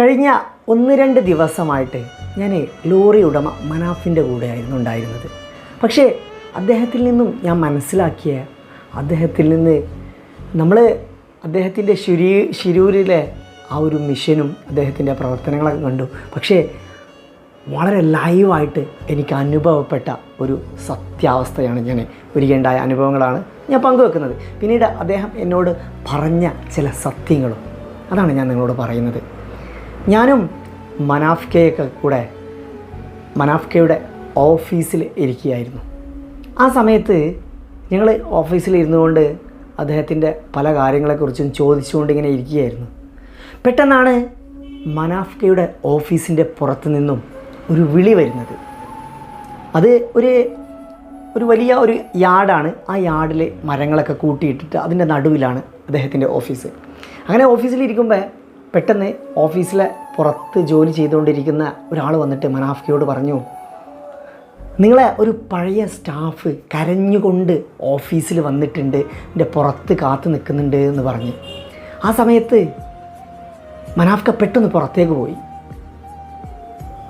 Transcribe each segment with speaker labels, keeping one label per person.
Speaker 1: കഴിഞ്ഞ ഒന്ന് രണ്ട് ദിവസമായിട്ട് ഞാൻ ലോറി ഉടമ മനാഫിന്റെ കൂടെയായിരുന്നു ഉണ്ടായിരുന്നത്. പക്ഷേ അദ്ദേഹത്തിൽ നിന്നും ഞാൻ മനസ്സിലാക്കിയ അദ്ദേഹത്തിൽ നിന്ന് നമ്മൾ അദ്ദേഹത്തിന്റെ ശുരീ ശിരൂരിലെ ആ ഒരു മിഷനും അദ്ദേഹത്തിന്റെ പ്രവർത്തനങ്ങളൊക്കെ കണ്ടു. പക്ഷേ വളരെ ലൈവായിട്ട് എനിക്ക് അനുഭവപ്പെട്ട ഒരു സത്യാവസ്ഥയാണ് ഞാൻ ഒരിക്കലുണ്ടായ അനുഭവങ്ങളാണ് ഞാൻ പങ്കുവെക്കുന്നത്. പിന്നീട് അദ്ദേഹം എന്നോട് പറഞ്ഞ ചില സത്യങ്ങളും അതാണ് ഞാൻ നിങ്ങളോട് പറയുന്നത്. ഞാനും മനാഫ്കയൊക്കെ കൂടെ മനാഫ്കയുടെ ഓഫീസിൽ ഇരിക്കുകയായിരുന്നു. ആ സമയത്ത് ഞങ്ങൾ ഓഫീസിൽ ഇരുന്നു കൊണ്ട് അദ്ദേഹത്തിന്റെ പല കാര്യങ്ങളെക്കുറിച്ചും ചോദിച്ചുകൊണ്ട് ഇങ്ങനെ ഇരിക്കുകയായിരുന്നു. പെട്ടെന്നാണ് മനാഫ്കയുടെ ഓഫീസിന്റെ പുറത്തു നിന്നും ഒരു വിളി വരുന്നത്. അത് ഒരു ഒരു വലിയ ഒരു യാർഡാണ്. ആ യാർഡിൽ മരങ്ങളൊക്കെ കൂട്ടിയിട്ടിട്ട് അതിന്റെ നടുവിലാണ് അദ്ദേഹത്തിന്റെ ഓഫീസ്. അങ്ങനെ ഓഫീസിലിരിക്കുമ്പോൾ പെട്ടെന്ന് ഓഫീസിലെ പുറത്ത് ജോലി ചെയ്തുകൊണ്ടിരിക്കുന്ന ഒരാൾ വന്നിട്ട് മനാഫ്കിയോട് പറഞ്ഞു നിങ്ങളെ ഒരു പഴയ സ്റ്റാഫ് കരഞ്ഞുകൊണ്ട് ഓഫീസിൽ വന്നിട്ടുണ്ട് എന്റെ പുറത്ത് കാത്തു നിൽക്കുന്നുണ്ട് എന്ന് പറഞ്ഞ്. ആ സമയത്ത് മനാഫ്ക പെട്ടെന്ന് പുറത്തേക്ക് പോയി.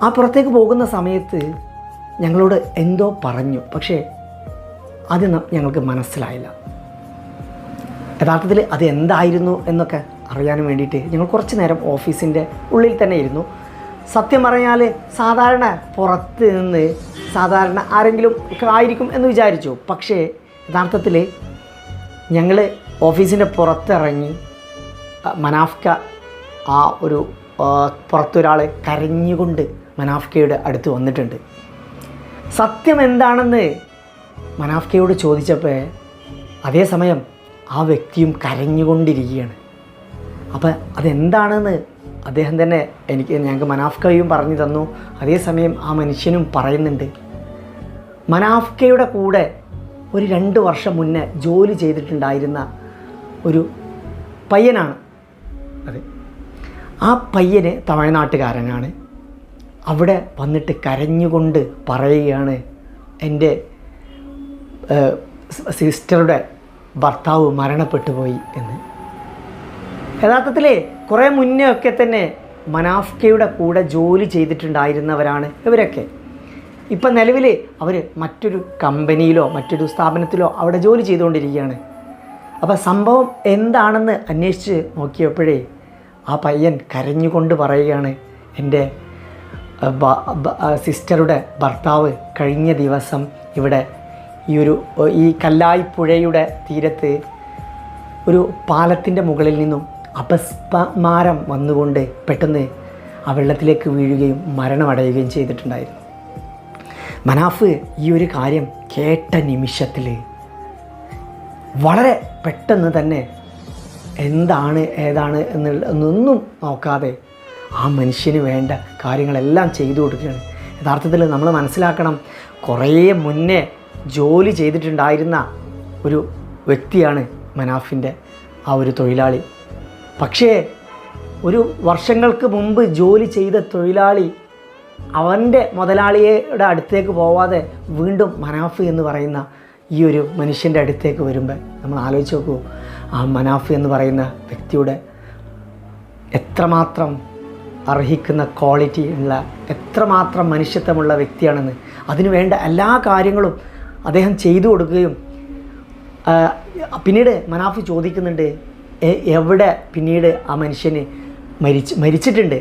Speaker 1: ആ പുറത്തേക്ക് പോകുന്ന സമയത്ത് ഞങ്ങളോട് എന്തോ പറഞ്ഞു പക്ഷേ അത് ഞങ്ങൾക്ക് മനസ്സിലായില്ല. യഥാർത്ഥത്തിൽ അത് എന്തായിരുന്നു എന്നൊക്കെ അറിയാനും വേണ്ടിയിട്ട് ഞങ്ങൾ കുറച്ച് നേരം ഓഫീസിന്റെ ഉള്ളിൽ തന്നെ ഇരുന്നു. സത്യം പറഞ്ഞാൽ സാധാരണ പുറത്ത് നിന്ന് സാധാരണ ആരെങ്കിലും ആയിരിക്കും എന്ന് വിചാരിച്ചു. പക്ഷേ യഥാർത്ഥത്തിൽ ഞങ്ങൾ ഓഫീസിന്റെ പുറത്തിറങ്ങി മനാഫ്ക ആ ഒരു പുറത്തൊരാൾ കരഞ്ഞുകൊണ്ട് മനാഫ്കയുടെ അടുത്ത് വന്നിട്ടുണ്ട്. സത്യം എന്താണെന്ന് മനാഫ്കയോട് ചോദിച്ചപ്പോൾ അതേസമയം ആ വ്യക്തിയും കരഞ്ഞുകൊണ്ടിരിക്കുകയാണ്. അപ്പോൾ അതെന്താണെന്ന് അദ്ദേഹം തന്നെ എനിക്ക് ഞങ്ങൾക്ക് മനാഫ്കയും പറഞ്ഞു തന്നു. അതേസമയം ആ മനുഷ്യനും പറയുന്നുണ്ട്. മനാഫ്കയുടെ കൂടെ ഒരു രണ്ട് വർഷം മുന്നേ ജോലി ചെയ്തിട്ടുണ്ടായിരുന്ന ഒരു പയ്യനാണ്. അതെ. ആ പയ്യന് തമിഴ്നാട്ടുകാരനാണ്. അവിടെ വന്നിട്ട് കരഞ്ഞുകൊണ്ട് പറയുകയാണ് എന്റെ സിസ്റ്ററുടെ ഭർത്താവ് മരണപ്പെട്ടു പോയി എന്ന്. യഥാർത്ഥത്തിൽ കുറേ മുന്നേ ഒക്കെ തന്നെ മനാഫ്കയുടെ കൂടെ ജോലി ചെയ്തിട്ടുണ്ടായിരുന്നവരാണ് ഇവരൊക്കെ. ഇപ്പം നിലവിൽ അവർ മറ്റൊരു കമ്പനിയിലോ മറ്റൊരു സ്ഥാപനത്തിലോ അവിടെ ജോലി ചെയ്തുകൊണ്ടിരിക്കുകയാണ്. അപ്പോൾ സംഭവം എന്താണെന്ന് അന്വേഷിച്ച് നോക്കിയപ്പോഴേ ആ പയ്യൻ കരഞ്ഞുകൊണ്ട് പറയുകയാണ് എന്റെ സിസ്റ്ററുടെ ഭർത്താവ് കഴിഞ്ഞ ദിവസം ഇവിടെ ഈ ഒരു ഈ കല്ലായി പുഴയുടെ തീരത്ത് ഒരു പാലത്തിന്റെ മുകളിൽ നിന്നും അപസ്മാരം വന്നുകൊണ്ട് പെട്ടെന്ന് ആ വെള്ളത്തിലേക്ക് വീഴുകയും മരണമടയുകയും ചെയ്തിട്ടുണ്ടായിരുന്നു. മനാഫ് ഈ ഒരു കാര്യം കേട്ട നിമിഷത്തിൽ വളരെ പെട്ടെന്ന് തന്നെ എന്താണ് ഏതാണ് എന്നൊന്നും നോക്കാതെ ആ മനുഷ്യന് വേണ്ട കാര്യങ്ങളെല്ലാം ചെയ്തു കൊടുക്കുകയാണ്. യഥാർത്ഥത്തിൽ നമ്മൾ മനസ്സിലാക്കണം കുറേ മുന്നേ ജോലി ചെയ്തിട്ടുണ്ടായിരുന്ന ഒരു വ്യക്തിയാണ് മനാഫിന്റെ ആ ഒരു തൊഴിലാളി. പക്ഷേ ഒരു വർഷങ്ങൾക്ക് മുമ്പ് ജോലി ചെയ്ത തൊഴിലാളി അവന്റെ മുതലാളിയുടെ അടുത്തേക്ക് പോവാതെ വീണ്ടും മനാഫ് എന്ന് പറയുന്ന ഈ ഒരു മനുഷ്യന്റെ അടുത്തേക്ക് വരുമ്പോൾ നമ്മൾ ആലോചിച്ച് നോക്കൂ. ആ മനാഫ് എന്ന് പറയുന്ന വ്യക്തിയുടെ എത്രമാത്രം അർഹിക്കുന്ന ക്വാളിറ്റി ഉള്ള എത്രമാത്രം മനുഷ്യത്വമുള്ള വ്യക്തിയാണെന്ന്. അതിനു വേണ്ട എല്ലാ കാര്യങ്ങളും അദ്ദേഹം ചെയ്തു കൊടുക്കുകയും പിന്നീട് മനാഫ് ചോദിക്കുന്നുണ്ട് "എ- എവിടെ പിന്നീട് ആ മനുഷ്യന് മരിച്ച് മരിച്ചിട്ടുണ്ട്?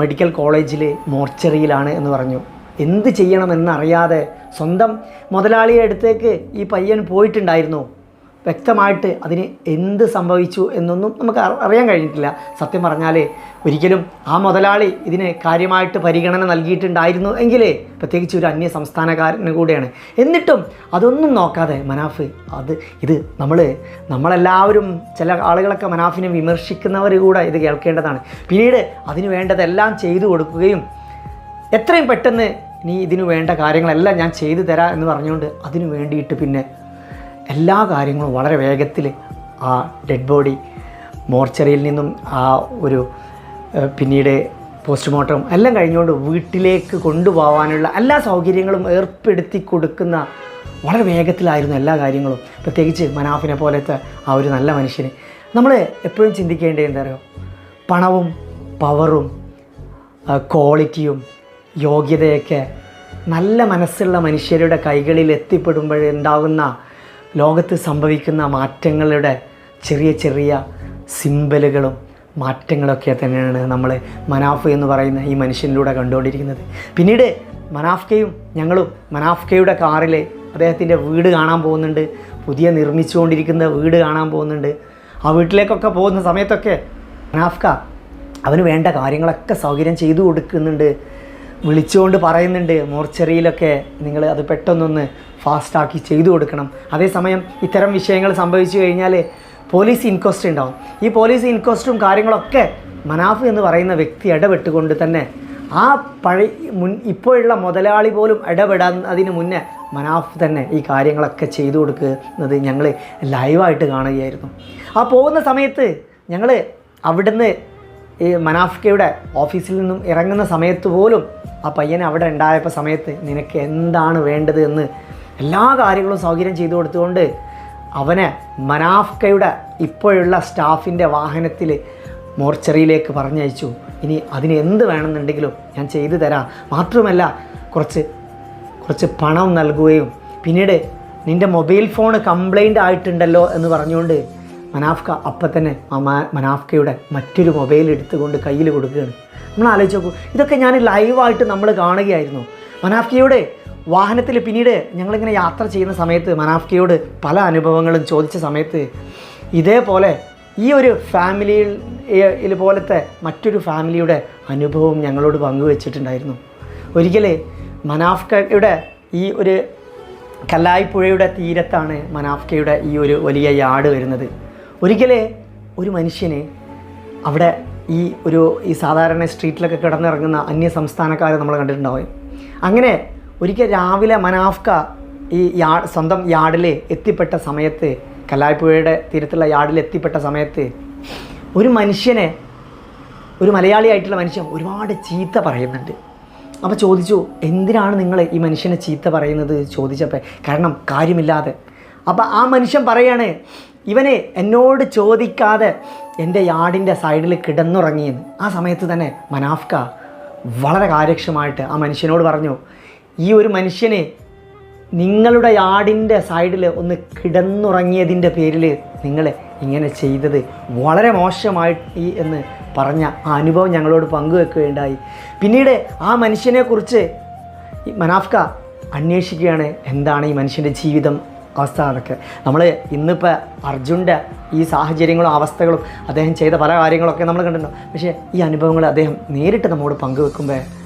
Speaker 1: മെഡിക്കൽ കോളേജിൽ മോർച്ചറിയിലാണ് എന്ന് പറഞ്ഞു. എന്ത് ചെയ്യണമെന്നറിയാതെ സ്വന്തം മുതലാളിയുടെ അടുത്തേക്ക് ഈ പയ്യൻ പോയിട്ടുണ്ടായിരുന്നു. വ്യക്തമായിട്ട് അതിന് എന്ത് സംഭവിച്ചു എന്നൊന്നും നമുക്ക് അറിയാൻ കഴിഞ്ഞിട്ടില്ല. സത്യം പറഞ്ഞാൽ ഒരിക്കലും ആ മുതലാളി ഇതിന് കാര്യമായിട്ട് പരിഗണന നൽകിയിട്ടുണ്ടായിരുന്നു എങ്കിലേ പ്രത്യേകിച്ച് ഒരു അന്യ സംസ്ഥാനക്കാരന് കൂടെയാണ്. എന്നിട്ടും അതൊന്നും നോക്കാതെ മനാഫ് അത് ഇത് നമ്മൾ നമ്മളെല്ലാവരും ചില ആളുകളൊക്കെ മനാഫിനെ വിമർശിക്കുന്നവർ കൂടെ ഇത് കേൾക്കേണ്ടതാണ്. പിന്നീട് അതിന് വേണ്ടതെല്ലാം ചെയ്തു കൊടുക്കുകയും എത്രയും പെട്ടെന്ന് നീ ഇതിനു വേണ്ട കാര്യങ്ങളെല്ലാം ഞാൻ ചെയ്തു തരാം എന്ന് പറഞ്ഞുകൊണ്ട് അതിനു വേണ്ടിയിട്ട് പിന്നെ എല്ലാ കാര്യങ്ങളും വളരെ വേഗത്തിൽ ആ ഡെഡ് ബോഡി മോർച്ചറിയിൽ നിന്നും ആ ഒരു പിന്നീട് പോസ്റ്റ്മോർട്ടം എല്ലാം കഴിഞ്ഞുകൊണ്ട് വീട്ടിലേക്ക് കൊണ്ടുപോകാനുള്ള എല്ലാ സൗകര്യങ്ങളും ഏർപ്പെടുത്തി കൊടുക്കുന്ന വളരെ വേഗത്തിലായിരുന്നു എല്ലാ കാര്യങ്ങളും. പ്രത്യേകിച്ച് മനാഫിനെ പോലത്തെ ആ ഒരു നല്ല മനുഷ്യന്. നമ്മൾ എപ്പോഴും ചിന്തിക്കേണ്ടത് എന്താ പറയുക പണവും പവറും ക്വാളിറ്റിയും യോഗ്യതയൊക്കെ നല്ല മനസ്സുള്ള മനുഷ്യരുടെ കൈകളിൽ എത്തിപ്പെടുമ്പോഴുണ്ടാകുന്ന ലോകത്ത് സംഭവിക്കുന്ന മാറ്റങ്ങളുടെ ചെറിയ ചെറിയ സിമ്പലുകളും മാറ്റങ്ങളൊക്കെ തന്നെയാണ് നമ്മൾ മനാഫ് എന്ന് പറയുന്ന ഈ മനുഷ്യനിലൂടെ കണ്ടുകൊണ്ടിരിക്കുന്നത്. പിന്നീട് മനാഫ്കയും ഞങ്ങളും മനാഫ്കയുടെ കാറിൽ അദ്ദേഹത്തിന്റെ വീട് കാണാൻ പോകുന്നുണ്ട്. പുതിയ നിർമ്മിച്ചുകൊണ്ടിരിക്കുന്ന വീട് കാണാൻ പോകുന്നുണ്ട്. ആ വീട്ടിലേക്കൊക്കെ പോകുന്ന സമയത്തൊക്കെ മനാഫ്ക അവന് വേണ്ട കാര്യങ്ങളൊക്കെ സൗകര്യം ചെയ്തു കൊടുക്കുന്നുണ്ട്. വിളിച്ചുകൊണ്ട് പറയുന്നുണ്ട് മോർച്ചറിയിലൊക്കെ നിങ്ങൾ അത് പെട്ടെന്നൊന്ന് ഫാസ്റ്റാക്കി ചെയ്തു കൊടുക്കണം. അതേസമയം ഇത്തരം വിഷയങ്ങൾ സംഭവിച്ചു കഴിഞ്ഞാൽ പോലീസ് ഇൻക്വസ്റ്റ് ഉണ്ടാവും. ഈ പോലീസ് ഇൻക്വസ്റ്റും കാര്യങ്ങളൊക്കെ മനാഫ് എന്ന് പറയുന്ന വ്യക്തി ഇടപെട്ടുകൊണ്ട് തന്നെ ആ പഴയ മുൻ ഇപ്പോഴുള്ള മുതലാളി പോലും ഇടപെടാൻ അതിന് മുന്നേ മനാഫ് തന്നെ ഈ കാര്യങ്ങളൊക്കെ ചെയ്തു കൊടുക്കുന്നത് ഞങ്ങൾ ലൈവായിട്ട് കാണുകയായിരുന്നു. ആ പോകുന്ന സമയത്ത് ഞങ്ങൾ അവിടുന്ന് ഈ മനാഫ്കയുടെ ഓഫീസിൽ നിന്നും ഇറങ്ങുന്ന സമയത്ത് പോലും ആ പയ്യനെ അവിടെ ഉണ്ടായപ്പോൾ സമയത്ത് നിനക്ക് എന്താണ് വേണ്ടത് എന്ന് എല്ലാ കാര്യങ്ങളും സൗകര്യം ചെയ്തു കൊടുത്തുകൊണ്ട് അവനെ മനാഫ്കയുടെ ഇപ്പോഴുള്ള സ്റ്റാഫിന്റെ വാഹനത്തിൽ മോർച്ചറിയിലേക്ക് പറഞ്ഞയച്ചു. ഇനി അതിന് എന്ത് വേണമെന്നുണ്ടെങ്കിലും ഞാൻ ചെയ്തു തരാം. മാത്രമല്ല കുറച്ച് കുറച്ച് പണം നൽകുകയും പിന്നീട് നിന്റെ മൊബൈൽ ഫോൺ കംപ്ലൈന്റ് ആയിട്ടുണ്ടല്ലോ എന്ന് പറഞ്ഞുകൊണ്ട് മനാഫ്ക അപ്പം തന്നെ മനാഫ്കയുടെ മറ്റൊരു മൊബൈൽ എടുത്തുകൊണ്ട് കയ്യിൽ കൊടുക്കുകയാണ്. നമ്മൾ ആലോചിച്ച് നോക്കൂ ഇതൊക്കെ ഞാൻ ലൈവായിട്ട് നമ്മൾ കാണുകയായിരുന്നു. മനാഫ്കയുടെ വാഹനത്തിൽ പിന്നീട് ഞങ്ങളിങ്ങനെ യാത്ര ചെയ്യുന്ന സമയത്ത് മനാഫ്കയോട് പല അനുഭവങ്ങളും ചോദിച്ച സമയത്ത് ഇതേപോലെ ഈ ഒരു ഫാമിലിയിൽ പോലത്തെ മറ്റൊരു ഫാമിലിയുടെ അനുഭവം ഞങ്ങളോട് പങ്കുവച്ചിട്ടുണ്ടായിരുന്നു. ഒരിക്കലേ മനാഫ്കയുടെ ഈ ഒരു കല്ലായിപ്പുഴയുടെ തീരത്താണ് മനാഫ്കയുടെ ഈ ഒരു വലിയ യാട് വരുന്നത്. ഒരിക്കലേ ഒരു മനുഷ്യനെ അവിടെ ഈ ഒരു ഈ സാധാരണ സ്ട്രീറ്റിലൊക്കെ കിടന്നിറങ്ങുന്ന അന്യ സംസ്ഥാനക്കാരെ നമ്മൾ കണ്ടിട്ടുണ്ടാവും. അങ്ങനെ ഒരിക്കൽ രാവിലെ മനാഫ്ക ഈ യാ സ്വന്തം യാർഡിൽ എത്തിപ്പെട്ട സമയത്ത് കലാപ്പുഴയുടെ തീരത്തുള്ള യാർഡിൽ എത്തിപ്പെട്ട സമയത്ത് ഒരു മനുഷ്യനെ ഒരു മലയാളിയായിട്ടുള്ള മനുഷ്യൻ ഒരുപാട് ചീത്ത പറയുന്നുണ്ട്. അപ്പോൾ ചോദിച്ചു എന്തിനാണ് നിങ്ങൾ ഈ മനുഷ്യനെ ചീത്ത പറയുന്നത്? ചോദിച്ചപ്പോൾ കാരണം കാര്യമില്ലാതെ. അപ്പോൾ ആ മനുഷ്യൻ പറയാണ് ഇവനെ എന്നോട് ചോദിക്കാതെ എന്റെ യാർഡിന്റെ സൈഡിൽ കിടന്നുറങ്ങിയെന്ന്. ആ സമയത്ത് തന്നെ മനാഫ്ക വളരെ കാര്യക്ഷമായിട്ട് ആ മനുഷ്യനോട് പറഞ്ഞു ഈ ഒരു മനുഷ്യനെ നിങ്ങളുടെ ആടിന്റെ സൈഡിൽ ഒന്ന് കിടന്നുറങ്ങിയതിന്റെ പേരിൽ നിങ്ങൾ ഇങ്ങനെ ചെയ്തത് വളരെ മോശമായി എന്ന് പറഞ്ഞ ആ അനുഭവം ഞങ്ങളോട് പങ്കുവെക്കുകയുണ്ടായി. പിന്നീട് ആ മനുഷ്യനെക്കുറിച്ച് മനാഫ്ക അന്വേഷിക്കുകയാണ് എന്താണ് ഈ മനുഷ്യന്റെ ജീവിതം അവസ്ഥ അതൊക്കെ നമ്മൾ ഇന്നിപ്പോൾ അർജുന്റെ ഈ സാഹചര്യങ്ങളും അവസ്ഥകളും അദ്ദേഹം ചെയ്ത പല കാര്യങ്ങളൊക്കെ നമ്മൾ കണ്ടിട്ടുണ്ടോ. പക്ഷേ ഈ അനുഭവങ്ങൾ അദ്ദേഹം നേരിട്ട് നമ്മോട് പങ്കുവെക്കുമ്പോൾ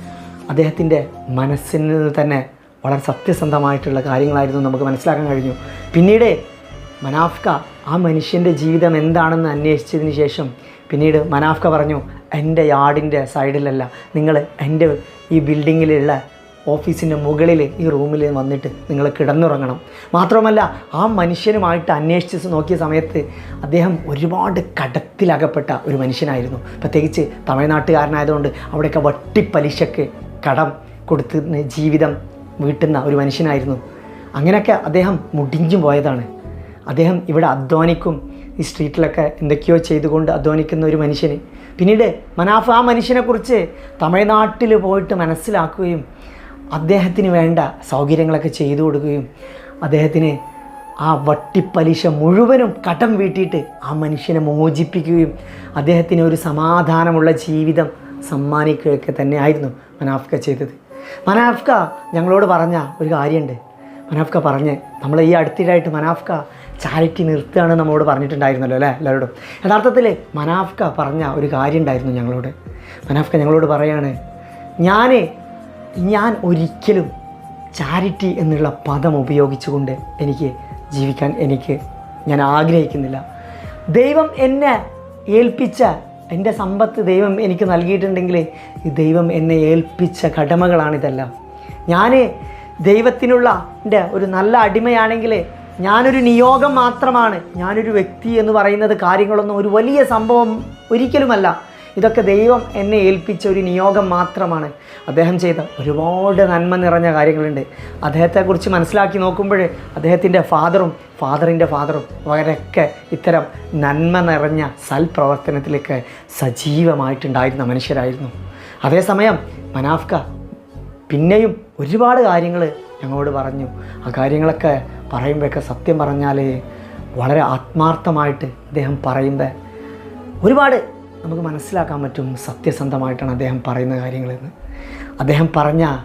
Speaker 1: അദ്ദേഹത്തിന്റെ മനസ്സിൽ നിന്ന് തന്നെ വളരെ സത്യസന്ധമായിട്ടുള്ള കാര്യങ്ങളായിരുന്നു നമുക്ക് മനസ്സിലാക്കാൻ കഴിഞ്ഞു. പിന്നീട് മനാഫ്ക ആ മനുഷ്യന്റെ ജീവിതം എന്താണെന്ന് അന്വേഷിച്ചതിന് ശേഷം പിന്നീട് മനാഫ്ക പറഞ്ഞു എന്റെ യാർഡിന്റെ സൈഡിലല്ല. നിങ്ങൾ എന്റെ ഈ ബിൽഡിങ്ങിലുള്ള ഓഫീസിന്റെ മുകളിൽ ഈ റൂമിൽ വന്നിട്ട് നിങ്ങൾ കിടന്നുറങ്ങണം. മാത്രമല്ല ആ മനുഷ്യനുമായിട്ട് അന്വേഷിച്ച് നോക്കിയ സമയത്ത് അദ്ദേഹം ഒരുപാട് കടത്തിലകപ്പെട്ട ഒരു മനുഷ്യനായിരുന്നു. പ്രത്യേകിച്ച് തമിഴ്നാട്ടുകാരനായതുകൊണ്ട് അവിടെയൊക്കെ വട്ടിപ്പലിശക്ക് കടം കൊടുത്ത് ജീവിതം വീട്ടുന്ന ഒരു മനുഷ്യനായിരുന്നു. അങ്ങനെയൊക്കെ അദ്ദേഹം മുടിഞ്ഞു പോയതാണ്. അദ്ദേഹം ഇവിടെ അധ്വാനിക്കും. ഈ സ്ട്രീറ്റിലൊക്കെ എന്തൊക്കെയോ ചെയ്തുകൊണ്ട് അധ്വാനിക്കുന്ന ഒരു മനുഷ്യന്. പിന്നീട് മനാഫ് ആ മനുഷ്യനെക്കുറിച്ച് തമിഴ്നാട്ടിൽ പോയിട്ട് മനസ്സിലാക്കുകയും അദ്ദേഹത്തിന് വേണ്ട സൗകര്യങ്ങളൊക്കെ ചെയ്തു കൊടുക്കുകയും അദ്ദേഹത്തിന് ആ വട്ടിപ്പലിശ മുഴുവനും കടം വീട്ടിയിട്ട് ആ മനുഷ്യനെ മോചിപ്പിക്കുകയും അദ്ദേഹത്തിന് ഒരു സമാധാനമുള്ള ജീവിതം സമ്മാനിക്കുകയൊക്കെ തന്നെയായിരുന്നു മനാഫ്ക ചെയ്തത്. മനാഫ്ക ഞങ്ങളോട് പറഞ്ഞ ഒരു കാര്യമുണ്ട് മനാഫ്ക പറഞ്ഞ് നമ്മൾ ഈ അടുത്തിടെയായിട്ട് മനാഫ്ക ചാരിറ്റി നിർത്തുകയാണ് നമ്മളോട് പറഞ്ഞിട്ടുണ്ടായിരുന്നല്ലോ അല്ലേ എല്ലാവരോടും? യഥാർത്ഥത്തിൽ മനാഫ്ക പറഞ്ഞ ഒരു കാര്യം ഉണ്ടായിരുന്നു ഞങ്ങളോട്. മനാഫ്ക ഞങ്ങളോട് പറയാണ് ഞാൻ ഞാൻ ഒരിക്കലും ചാരിറ്റി എന്നുള്ള പദം ഉപയോഗിച്ചുകൊണ്ട് എനിക്ക് ജീവിക്കാൻ എനിക്ക് ഞാൻ ആഗ്രഹിക്കുന്നില്ല. ദൈവം എന്നെ ഏൽപ്പിച്ച എന്റെ സമ്പത്ത് ദൈവം എനിക്ക് നൽകിയിട്ടുണ്ടെങ്കിൽ ദൈവം എന്നെ ഏൽപ്പിച്ച കടമകളാണിതെല്ലാം. ഞാൻ ദൈവത്തിനുള്ള എന്റെ ഒരു നല്ല അടിമയാണെങ്കിൽ ഞാനൊരു നിയോഗം മാത്രമാണ്. ഞാനൊരു വ്യക്തി എന്ന് പറയുന്നത് കാര്യങ്ങളൊന്നും ഒരു വലിയ സംഭവം ഒരിക്കലുമല്ല. ഇതൊക്കെ ദൈവം എന്നെ ഏൽപ്പിച്ച ഒരു നിയോഗം മാത്രമാണ്. അദ്ദേഹം ചെയ്ത ഒരുപാട് നന്മ നിറഞ്ഞ കാര്യങ്ങളുണ്ട്. അദ്ദേഹത്തെക്കുറിച്ച് മനസ്സിലാക്കി നോക്കുമ്പോൾ അദ്ദേഹത്തിന്റെ ഫാദറും ഫാദറിന്റെ ഫാദറും അവരൊക്കെ ഇത്തരം നന്മ നിറഞ്ഞ സൽപ്രവർത്തനത്തിലേക്ക് സജീവമായിട്ടുണ്ടായിരുന്ന മനുഷ്യരായിരുന്നു. അതേസമയം മനാഫ്ക പിന്നെയും ഒരുപാട് കാര്യങ്ങൾ ഞങ്ങളോട് പറഞ്ഞു. ആ കാര്യങ്ങളൊക്കെ പറയുമ്പോഴൊക്കെ സത്യം പറഞ്ഞാൽ വളരെ ആത്മാർത്ഥമായിട്ട് അദ്ദേഹം പറയുമ്പോൾ ഒരുപാട് നമുക്ക് മനസ്സിലാക്കാൻ പറ്റും സത്യസന്ധമായിട്ടാണ് അദ്ദേഹം പറയുന്ന കാര്യങ്ങളെന്ന്. അദ്ദേഹം പറഞ്ഞ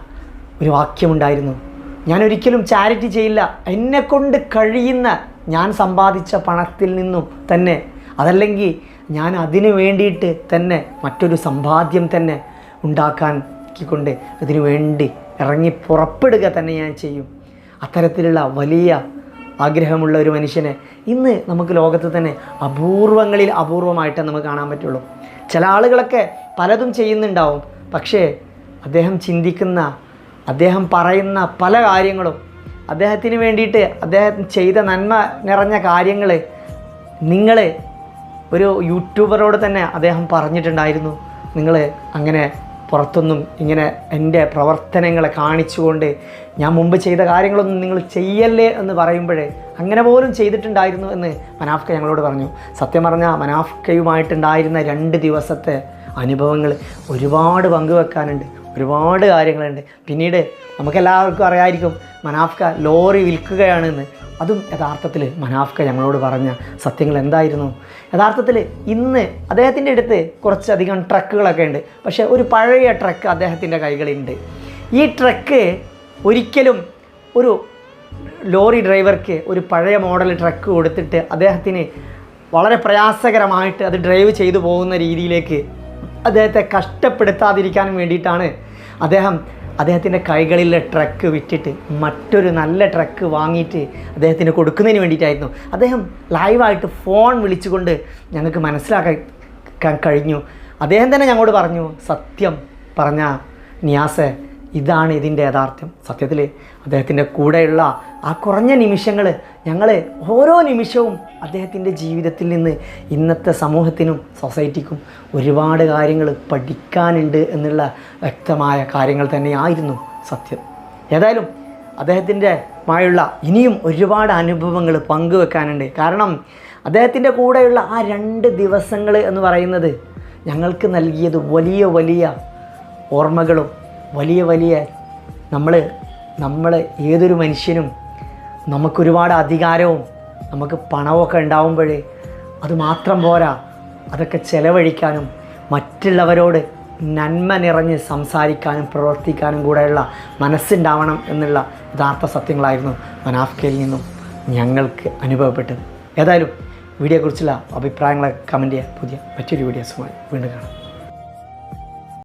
Speaker 1: ഒരു വാക്യമുണ്ടായിരുന്നു ഞാൻ ഒരിക്കലും ചാരിറ്റി ചെയ്യില്ല. എന്നെക്കൊണ്ട് കഴിയുന്ന ഞാൻ സമ്പാദിച്ച പണത്തിൽ നിന്നും തന്നെ അതല്ലെങ്കിൽ ഞാൻ അതിനു വേണ്ടിയിട്ട് തന്നെ മറ്റൊരു സമ്പാദ്യം തന്നെ ഉണ്ടാക്കാൻ കൊണ്ട് അതിനു വേണ്ടി ഇറങ്ങി പുറപ്പെടുക തന്നെ ഞാൻ ചെയ്യും. അത്തരത്തിലുള്ള വലിയ ആഗ്രഹമുള്ള ഒരു മനുഷ്യനെ ഇന്ന് നമുക്ക് ലോകത്ത് തന്നെ അപൂർവങ്ങളിൽ അപൂർവമായിട്ട് നമുക്ക് കാണാൻ പറ്റുള്ളൂ. ചില ആളുകളൊക്കെ പലതും ചെയ്യുന്നുണ്ടാവും. പക്ഷേ അദ്ദേഹം ചിന്തിക്കുന്ന അദ്ദേഹം പറയുന്ന പല കാര്യങ്ങളും അദ്ദേഹത്തിന് വേണ്ടിയിട്ട് അദ്ദേഹം ചെയ്ത നന്മ നിറഞ്ഞ കാര്യങ്ങൾ നിങ്ങൾ ഒരു യൂട്യൂബറോട് തന്നെ അദ്ദേഹം പറഞ്ഞിട്ടുണ്ടായിരുന്നു. നിങ്ങൾ അങ്ങനെ പുറത്തൊന്നും ഇങ്ങനെ എന്റെ പ്രവർത്തനങ്ങളെ കാണിച്ചുകൊണ്ട് ഞാൻ മുമ്പ് ചെയ്ത കാര്യങ്ങളൊന്നും നിങ്ങൾ ചെയ്യല്ലേ എന്ന് പറയുമ്പോഴേ അങ്ങനെ പോലും ചെയ്തിട്ടുണ്ടായിരുന്നു എന്ന് മനാഫ്ക ഞങ്ങളോട് പറഞ്ഞു. സത്യം പറഞ്ഞാൽ മനാഫ്കയുമായിട്ടുണ്ടായിരുന്ന രണ്ട് ദിവസത്തെ അനുഭവങ്ങൾ ഒരുപാട് പങ്കുവെക്കാനുണ്ട്. ഒരുപാട് കാര്യങ്ങളുണ്ട്. പിന്നീട് നമുക്കെല്ലാവർക്കും അറിയായിരിക്കും മനാഫ്ക ലോറി വിൽക്കുകയാണെന്ന്. അതും യഥാർത്ഥത്തിൽ മനാഫ്ക ഞങ്ങളോട് പറഞ്ഞ സത്യങ്ങൾ എന്തായിരുന്നു? യഥാർത്ഥത്തിൽ ഇന്ന് അദ്ദേഹത്തിന്റെ അടുത്ത് കുറച്ചധികം ട്രക്കുകളൊക്കെ ഉണ്ട്. പക്ഷേ ഒരു പഴയ ട്രക്ക് അദ്ദേഹത്തിന്റെ കൈകളുണ്ട് ഈ ട്രക്ക് ഒരിക്കലും ഒരു ലോറി ഡ്രൈവർക്ക് ഒരു പഴയ മോഡൽ ട്രക്ക് കൊടുത്തിട്ട് അദ്ദേഹത്തിന് വളരെ പ്രയാസകരമായിട്ട് അത് ഡ്രൈവ് ചെയ്തു പോകുന്ന രീതിയിലേക്ക് അദ്ദേഹത്തെ കഷ്ടപ്പെടുത്താതിരിക്കാൻ വേണ്ടിയിട്ടാണ് അദ്ദേഹം അദ്ദേഹത്തിന്റെ കൈകളിലെ ട്രക്ക് വിറ്റിട്ട് മറ്റൊരു നല്ല ട്രക്ക് വാങ്ങിയിട്ട് അദ്ദേഹത്തിന് കൊടുക്കുന്നതിന് വേണ്ടിയിട്ടായിരുന്നു. അദ്ദേഹം ലൈവായിട്ട് ഫോൺ വിളിച്ചുകൊണ്ട് ഞങ്ങൾക്ക് മനസ്സിലാക്കാൻ കഴിഞ്ഞു. അദ്ദേഹം തന്നെ ഞങ്ങളോട് പറഞ്ഞു സത്യം പറഞ്ഞ നിയാസെ ഇതാണ് ഇതിന്റെ യഥാർത്ഥ്യം. സത്യത്തിൽ അദ്ദേഹത്തിന്റെ കൂടെയുള്ള ആ കുറഞ്ഞ നിമിഷങ്ങൾ ഞങ്ങൾ ഓരോ നിമിഷവും അദ്ദേഹത്തിന്റെ ജീവിതത്തിൽ നിന്ന് ഇന്നത്തെ സമൂഹത്തിനും സൊസൈറ്റിക്കും ഒരുപാട് കാര്യങ്ങൾ പഠിക്കാനുണ്ട് എന്നുള്ള വ്യക്തമായ കാര്യങ്ങൾ തന്നെയായിരുന്നു സത്യം. ഏതായാലും അദ്ദേഹത്തിന്റെ മായുള്ള ഇനിയും ഒരുപാട് അനുഭവങ്ങൾ പങ്കുവെക്കാനുണ്ട്. കാരണം അദ്ദേഹത്തിന്റെ കൂടെയുള്ള ആ രണ്ട് ദിവസങ്ങൾ എന്ന് പറയുന്നത് ഞങ്ങൾക്ക് നൽകിയത് വലിയ വലിയ ഓർമ്മകളും വലിയ വലിയ നമ്മൾ നമ്മൾ ഏതൊരു മനുഷ്യനും നമുക്കൊരുപാട് അധികാരവും നമുക്ക് പണമൊക്കെ ഉണ്ടാവുമ്പോഴേ അത് മാത്രം പോരാ. അതൊക്കെ ചിലവഴിക്കാനും മറ്റുള്ളവരോട് നന്മ നിറഞ്ഞ് സംസാരിക്കാനും പ്രവർത്തിക്കാനും കൂടെയുള്ള മനസ്സുണ്ടാവണം എന്നുള്ള യഥാർത്ഥ സത്യങ്ങളായിരുന്നു മനാഫ്കയിൽ നിന്നും ഞങ്ങൾക്ക് അനുഭവപ്പെട്ടത്. ഏതായാലും വീഡിയോയെക്കുറിച്ചുള്ള അഭിപ്രായങ്ങളെ കമന്റ് ചെയ്യുക പുതിയ മറ്റൊരു വീഡിയോസുമായി വീണ്ടും കാണാം.